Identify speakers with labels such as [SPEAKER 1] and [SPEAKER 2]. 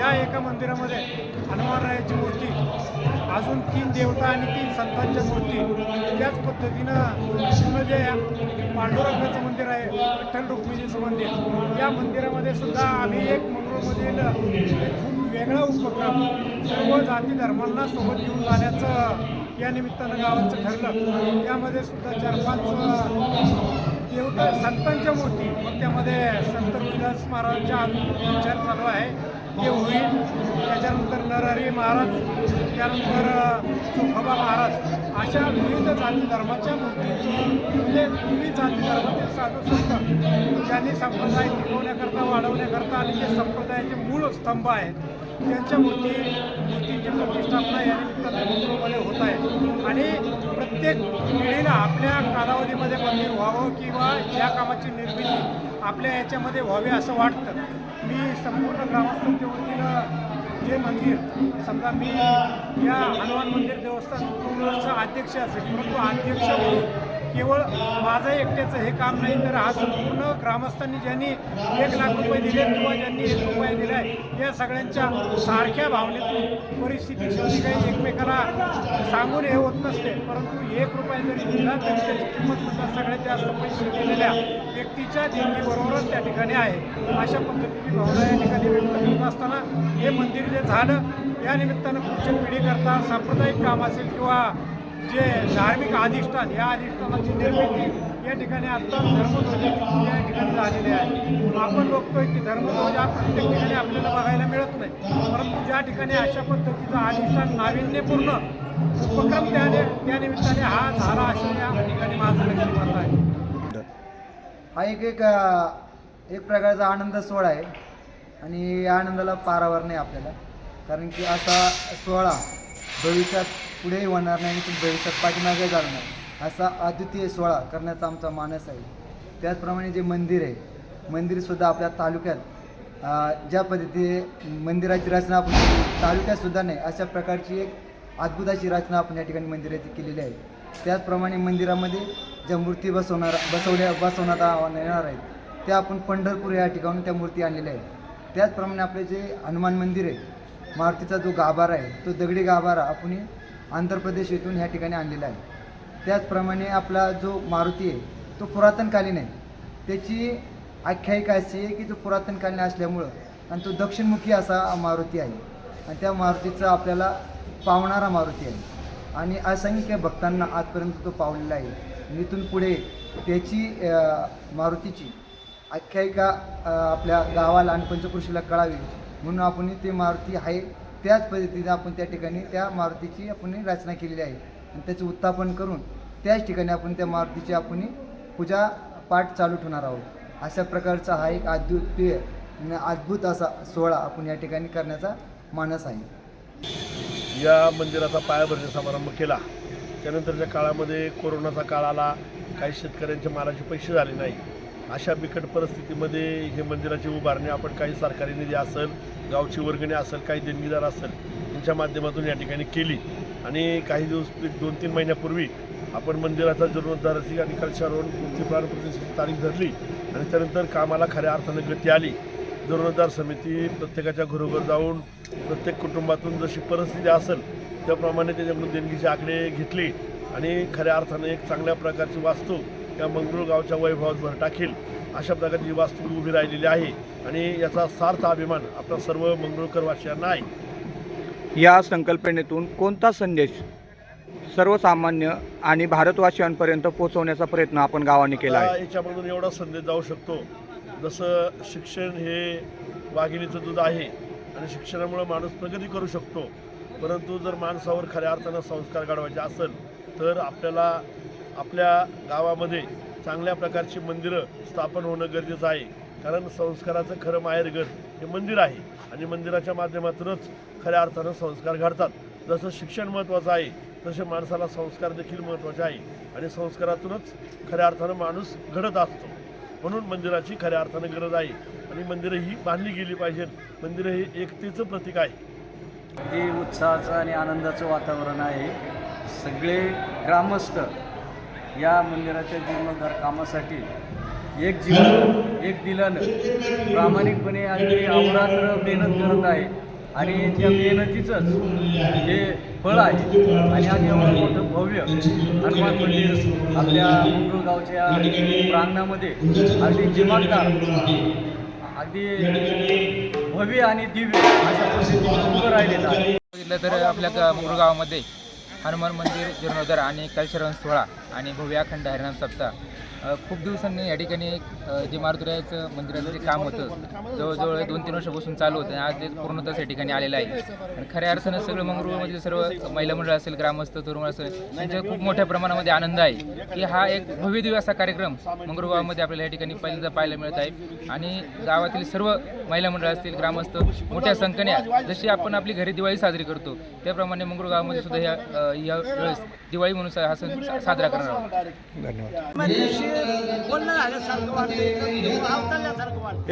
[SPEAKER 1] या एका मंदिरामध्ये हनुमानरायाची मूर्ती अजून तीन देवता आणि तीन संतांच्या मूर्ती. त्याच पद्धतीनं जुनं जे पांडुरंगाचं मंदिर आहे विठ्ठल रुक्मिणीचं मंदिर. या मंदिरामध्ये सुद्धा आम्ही एक मंगळमधील एक वेगळा उपक्रम सर्व जाती धर्मांना सोबत घेऊन जाण्याचं या निमित्तानं गावाचं ठरलं. त्यामध्ये सुद्धा चार पाच देवता संतांच्या मूर्ती. मग त्यामध्ये संत रोहिदास महाराजांच्या विचार चालू आहे. ते होईल. त्याच्यानंतर नरहरी महाराज त्यानंतर अ, चोखोबा महाराज अशा विविध जाती धर्माच्या मूर्तींचं म्हणजे विविध जाती धर्मातील साधू संत ज्यांनी संप्रदाय टिकवण्याकरता वाढवण्याकरता आणि जे संप्रदायाचे मूळ स्तंभ आहेत त्यांच्या मूर्ती मूर्तींची प्रतिष्ठापना या निमित्ताने होत आहे. आणि प्रत्येक पिढीला आपल्या कालावधीमध्ये मंदिर व्हावं किंवा या कामाची निर्मिती आपल्या याच्यामध्ये व्हावे असं वाटतं. मी संपूर्ण ग्रामस्थांच्या वतीनं जे मंदिर समजा मी या हनुमान मंदिर देवस्थानचा अध्यक्ष असेल परंतु अध्यक्ष म्हणून केवळ माझं एकट्याचं हे काम नाही तर हा संपूर्ण ग्रामस्थांनी ज्यांनी एक लाख रुपये दिले किंवा ज्यांनी एक रुपये दिला आहे या सगळ्यांच्या सारख्या भावनेतून परिस्थिती शेवटी काही एकमेकाला सांगून हे होत नसते. परंतु एक रुपये जरी दिला तरी त्याची किंमत सुद्धा सगळ्यात जास्त पैसे दिलेल्या व्यक्तीच्या देणगीबरोबरच त्या ठिकाणी आहे. अशा पद्धतीची भावना या ठिकाणी व्यक्त करत असताना हे मंदिर जे झालं या निमित्तानं पुढच्या पिढीकरता सांप्रदायिक काम असेल किंवा जे धार्मिक अधिष्ठान या अधिष्ठानाची निर्मिती या ठिकाणी आत्ता धर्मध्वजाची या ठिकाणी झालेली आहे. आपण बघतोय की धर्मध्वज हा प्रत्येक ठिकाणी आपल्याला बघायला मिळत नाही. परंतु ज्या ठिकाणी अशा पद्धतीचं अधिष्ठान नाविन्यपूर्ण उपक्रम त्या त्या निमित्ताने हा झाला असं या ठिकाणी माझं नक्की मत आहे.
[SPEAKER 2] हा एक एक एक प्रकारचा आनंद सोहळा आहे. आणि या आनंदाला पारावर नाही आपल्याला. कारण की असा सोहळा भविष्यात पुढेही होणार नाही आणि भविष्यात पाठीमागे जाणार नाही. असा अद्वितीय सोहळा करण्याचा आमचा मानस आहे. त्याचप्रमाणे जे मंदिर आहे मंदिरसुद्धा आपल्या तालुक्यात ज्या पद्धतीने मंदिराची रचना आपण तालुक्यातसुद्धा नाही अशा प्रकारची एक अद्भुताची रचना आपण या ठिकाणी मंदिराची केलेली आहे. त्याचप्रमाणे मंदिरामध्ये ज्या मूर्ती बसवणार बसवल्या बसवण्यात येणार आहेत त्या आपण पंढरपूर या ठिकाणून त्या मूर्ती आणलेल्या आहेत. त्याचप्रमाणे आपले जे हनुमान मंदिर आहे मारुतीचा जो गाभारा आहे तो दगडी गाभारा आपण आंध्र प्रदेश येथून ह्या ठिकाणी आणलेला आहे. त्याचप्रमाणे आपला जो मारुती आहे तो पुरातनकालीन आहे. त्याची आख्यायिका अशी आहे की तो पुरातनकालीन असल्यामुळं आणि तो दक्षिणमुखी असा मारुती आहे. आणि त्या मारुतीचा आपल्याला पावणारा मारुती आहे. आणि असंख्य भक्तांना आजपर्यंत तो पावलेला आहे. इथून पुढे त्याची मारुतीची आख्यायिका आपल्या गावाला आणि पंचकृषीला कळावी म्हणून आपण ते मारुती आहे त्याच पद्धतीने आपण त्या ठिकाणी त्या मारुतीची आपण रचना केलेली आहे. आणि त्याचं उत्थापन करून त्याच ठिकाणी आपण त्या मारुतीची आपण पूजा पाठ चालू ठेवणार आहोत. अशा प्रकारचा हा एक अद्वितीय अद्भुत असा सोहळा आपण या ठिकाणी करण्याचा मानस आहे.
[SPEAKER 3] या मंदिराचा पायाभरणी समारंभ केला. त्यानंतरच्या काळामध्ये कोरोनाचा काळ आला. काही शेतकऱ्यांच्या मालाचे पैसे झाले नाही. अशा बिकट परिस्थितीमध्ये हे मंदिराची उभारणी आपण काही सरकारी निधी असेल गावची वर्गणी असेल काही देणगीदार असेल यांच्या माध्यमातून या ठिकाणी केली. आणि काही दिवस दोन तीन महिन्यापूर्वी आपण मंदिराचा जीर्णोद्धाराची आणि कलशारोहण मूर्ती प्राणप्रतिष्ठेची तारीख धरली आणि त्यानंतर कामाला खऱ्या अर्थानं गती आली. जीर्णोद्धार समिती प्रत्येकाच्या घरोघर जाऊन प्रत्येक कुटुंबातून जशी परिस्थिती असेल त्याप्रमाणे त्याच्याकडून देणगीचे आकडे घेतले आणि खऱ्या अर्थानं एक चांगल्या प्रकारची वास्तू या मंगरूळ गावच्या वैभवात भर टाकेल. अशा प्रकारची वास्तू उभी राहिलेली आहे आणि याचा सार्थ अभिमान आपल्या सर्व मंगरुळकर वासियांना आहे.
[SPEAKER 4] या संकल्पनेतून कोणता संदेश सर्वसामान्य आणि भारतवासियांपर्यंत पोहोचवण्याचा प्रयत्न आपण गावाने केला आहे?
[SPEAKER 3] याच्यामधून एवढा संदेश जाऊ शकतो. जसं शिक्षण हे वाघिणीचं दूध आहे आणि शिक्षणामुळे माणूस प्रगती करू शकतो. परंतु जर माणसावर खऱ्या अर्थानं संस्कार घडवायचे असेल तर आपल्याला आपल्या गावामध्ये चांगल्या प्रकारची मंदिरं स्थापन होणं गरजेचं आहे. कारण संस्काराचं खरं माहेरघर हे मंदिर आहे आणि मंदिराच्या माध्यमातूनच खऱ्या अर्थानं संस्कार घडतात. जसं शिक्षण महत्त्वाचं आहे तसे माणसाला संस्कार देखील महत्त्वाचे आहे आणि संस्कारातूनच खऱ्या अर्थानं माणूस घडत असतो. म्हणून मंदिराची खऱ्या अर्थानं गरज आहे आणि मंदिरं ही बांधली गेली पाहिजेत. मंदिरं हे एकतेचं प्रतीक आहे.
[SPEAKER 5] अगदी उत्साहाचं आणि आनंदाचं वातावरण आहे. सगळे ग्रामस्थ या मंदिराच्या जीर्णोद्धार कामासाठी एक जीवन एक दिलानं प्रामाणिकपणे अगदी अहोरात्र मेहनत करत आहे. आणि त्या मेहनतीचंच हे फळ आहे. आणि आज एवढं मोठं भव्य हनुमान मंदिर आपल्या मुंगळगावच्या प्रांगणामध्ये अगदी दिमागदार अगदी भव्य आणि दिव्य अशा पद्धतीनं उभं राहिलेलं आहे.
[SPEAKER 6] बघितलं तर आपल्या मुंगळगावामध्ये हनुमान मंदिर जीर्णोद्धार आणि कल्चरल सोहळा आणि भव्य अखंड हरिनाम सप्ताह. खूप दिवसांनी या ठिकाणी जे मारुतीरायाचं मंदिराचं जे काम होतं जवळजवळ दोन तीन वर्षापासून चालू होतं आणि आज ते पूर्णतः या ठिकाणी आलेलं आहे. आणि खऱ्या अर्थानं सगळं मंगरुळमधील सर्व महिला मंडळ असेल ग्रामस्थ तरुण असेल त्यांच्या खूप मोठ्या प्रमाणामध्ये आनंद आहे की हा एक भव्यदिव्य असा कार्यक्रम मंगरूळ गावामध्ये आपल्याला या ठिकाणी पहिल्यांदा पाहायला मिळत आहे. आणि गावातील सर्व महिला मंडळ असतील ग्रामस्थ मोठ्या संख्येने जशी आपण आपली घरी दिवाळी साजरी करतो त्याप्रमाणे मंगरुळगावामध्ये सुद्धा ह्या या वेळेस दिवाळी म्हणून हा सण सा- साजरा करणार आहोत
[SPEAKER 4] धन्यवाद